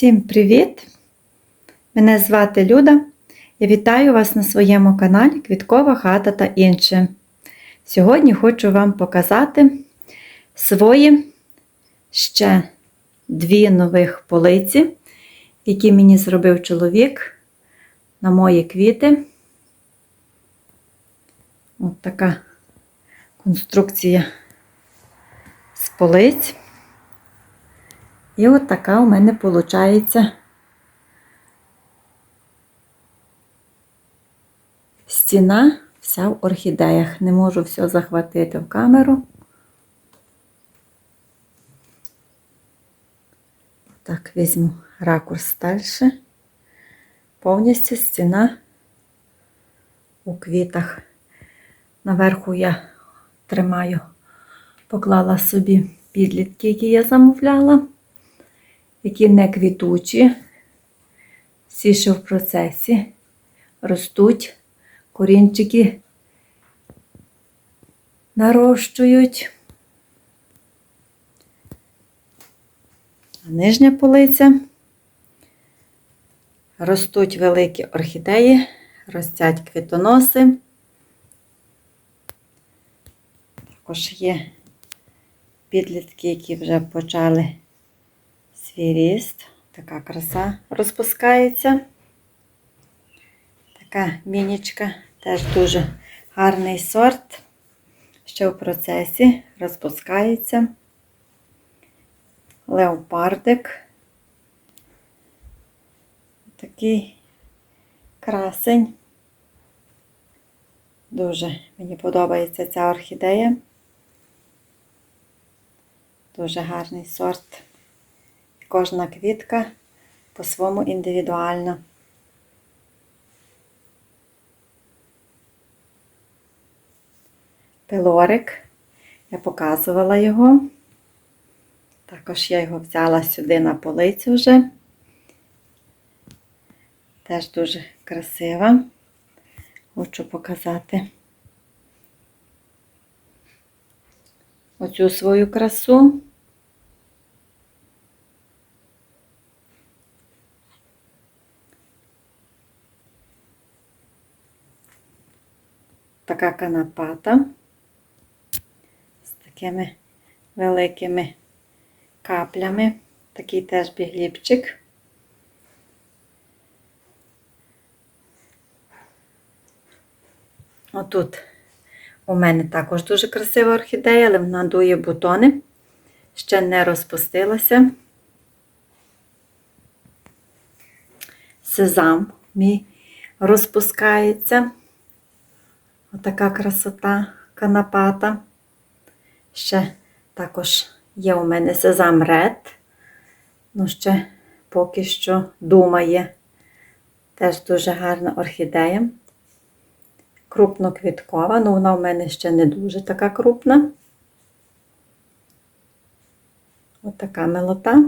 Всім привіт! Мене звати Люда. Я вітаю вас на своєму каналі Квіткова хата та інше. Сьогодні хочу вам показати свої ще дві нових полиці, які мені зробив чоловік на мої квіти. От така конструкція з полиць. І от така у мене виходить стіна вся в орхідеях. Не можу все захватити в камеру. Так, візьму ракурс далі. Повністю стіна у квітах. Наверху я тримаю, поклала собі підлітки, які я замовляла які не квітучі, всі ще в процесі ростуть, корінчики нарощують. А нижня полиця ростуть великі орхідеї, ростять квітоноси. Також є підлітки, які вже почали свій ріст. Така краса розпускається. Така мінічка, теж дуже гарний сорт, ще в процесі розпускається. Леопардик. Такий красень. Дуже мені подобається ця орхідея. Дуже гарний сорт. Кожна квітка по-своєму індивідуальна. Пилорик. Я показувала його. Також я його взяла сюди на полицю вже. Теж дуже красива. Хочу показати оцю свою красу. Така канапата з такими великими каплями. Такий теж бігліпчик. Отут у мене також дуже красива орхідея, але вона дує бутони, ще не розпустилася. Сезам мій розпускається. Отака красота канапата. Ще також є у мене сезам ред. Ну, ще поки що думає. Теж дуже гарна орхідея. Крупноквіткова, ну вона у мене ще не дуже така крупна. Отака милота.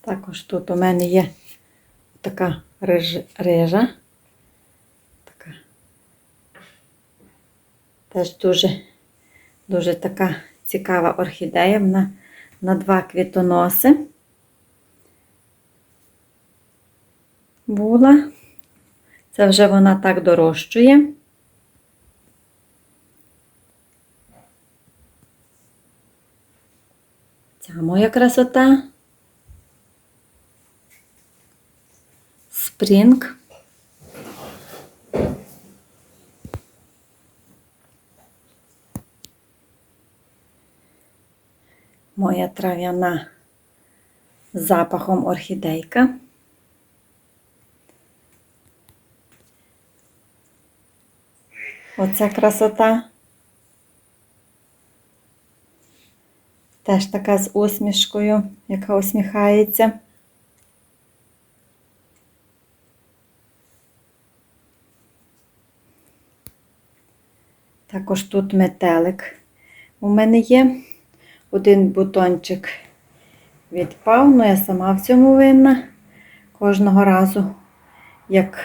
Також тут у мене є така рижа. Теж дуже дуже така цікава орхідея вона на два квітоноси. Була. Це вже вона так дорощує. Ця моя красота. Спрінг. Моя трав'яна з запахом орхідейка. Оця красота. Теж така з усмішкою, яка усміхається. Також тут метелик у мене є один бутончик відпав, ну я сама в цьому винна кожного разу, як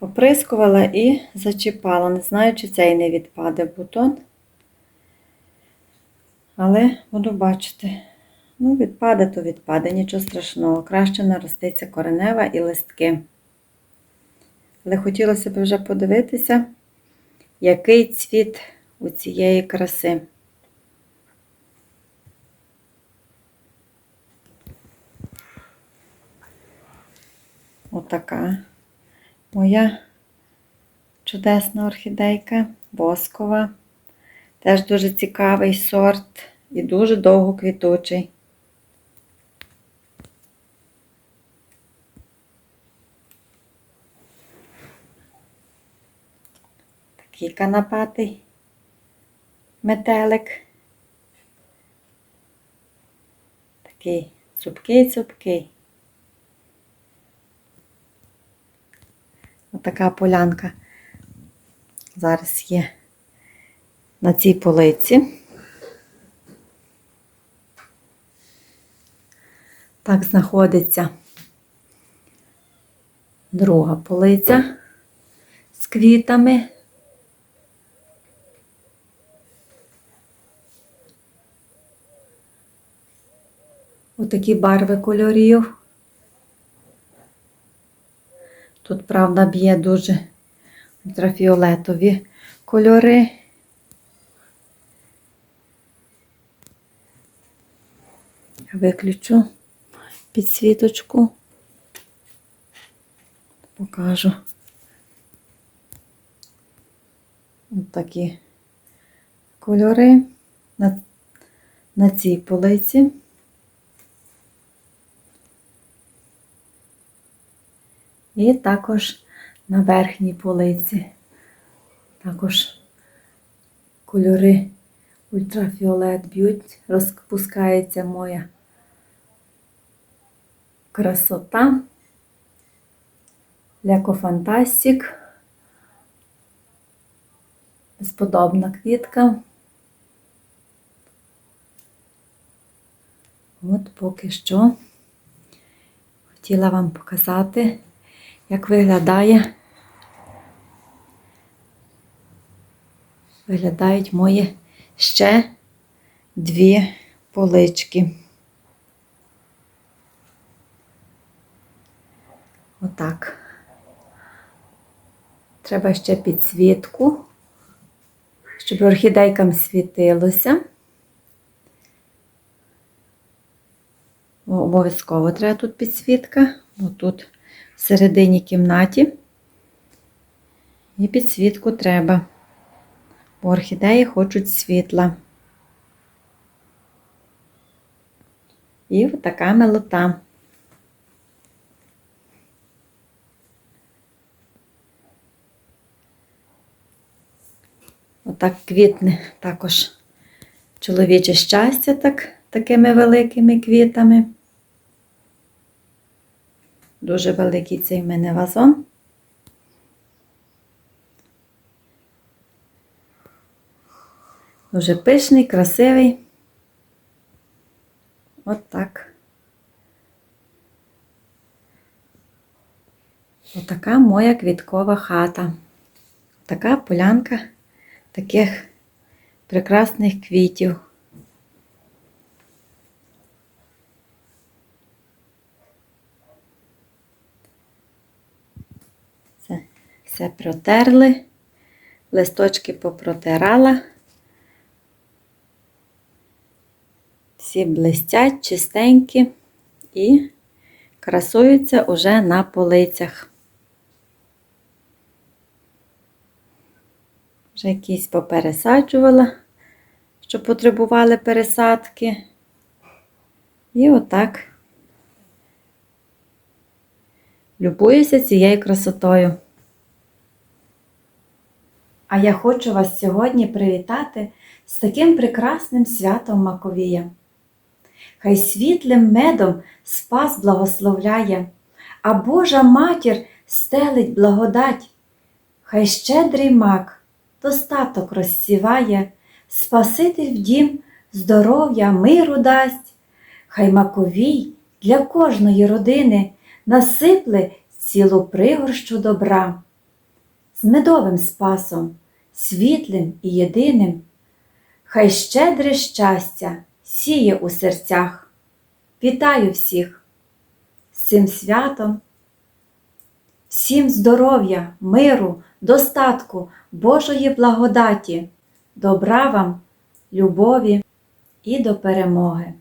оприскувала і зачіпала. Не знаю, чи цей не відпаде бутон. Але буду бачити. Ну, відпаде, то відпаде, нічого страшного. Краще нароститься коренева і листки. Але хотілося б вже подивитися, який цвіт у цієї краси. Отака моя чудесна орхідейка, воскова. Теж дуже цікавий сорт і дуже довго квітучий. Такий канапатий метелик. Такий цупкий-цупкий. Отака полянка зараз є на цій полиці. Так знаходиться друга полиця з квітами. Отакі барви кольорів. Тут, правда, б'є дуже ультрафіолетові кольори. Виключу підсвіточку. Покажу. Ось такі кольори на, на цій полиці. І також на верхній полиці. Також кольори ультрафіолет б'ють, розпускається моя красота. Ляко-фантастик. Безподобна квітка. От поки що хотіла вам показати, як виглядає, виглядають мої ще дві полички. Отак. Треба ще підсвітку, щоб орхідейкам світилося. Обов'язково треба тут підсвітка, бо тут в середині кімнаті. І підсвітку треба, бо орхідеї хочуть світла. І така милота. Отак квітне також чоловіче щастя так, такими великими квітами. Дуже великий цей в мене вазон. Дуже пишний, красивий. От так. Отака моя квіткова хата. Така полянка таких прекрасних квітів. Все, все протерли, листочки попротирала. Всі блистять, чистенькі і красуються уже на полицях. Вже якісь попересаджувала, що потребували пересадки. І отак любуюся цією красотою. А я хочу вас сьогодні привітати з таким прекрасним святом Маковія. Хай світлим медом спас благословляє, а Божа матір стелить благодать, хай щедрий мак достаток розсіває, Спаситель в дім здоров'я, миру дасть, хай маковій для кожної родини насипле цілу пригорщу добра. З медовим спасом, світлим і єдиним, Хай щедре щастя сіє у серцях. Вітаю всіх з цим святом, всім здоров'я, миру, достатку, Божої благодаті, добра вам, любові і до перемоги.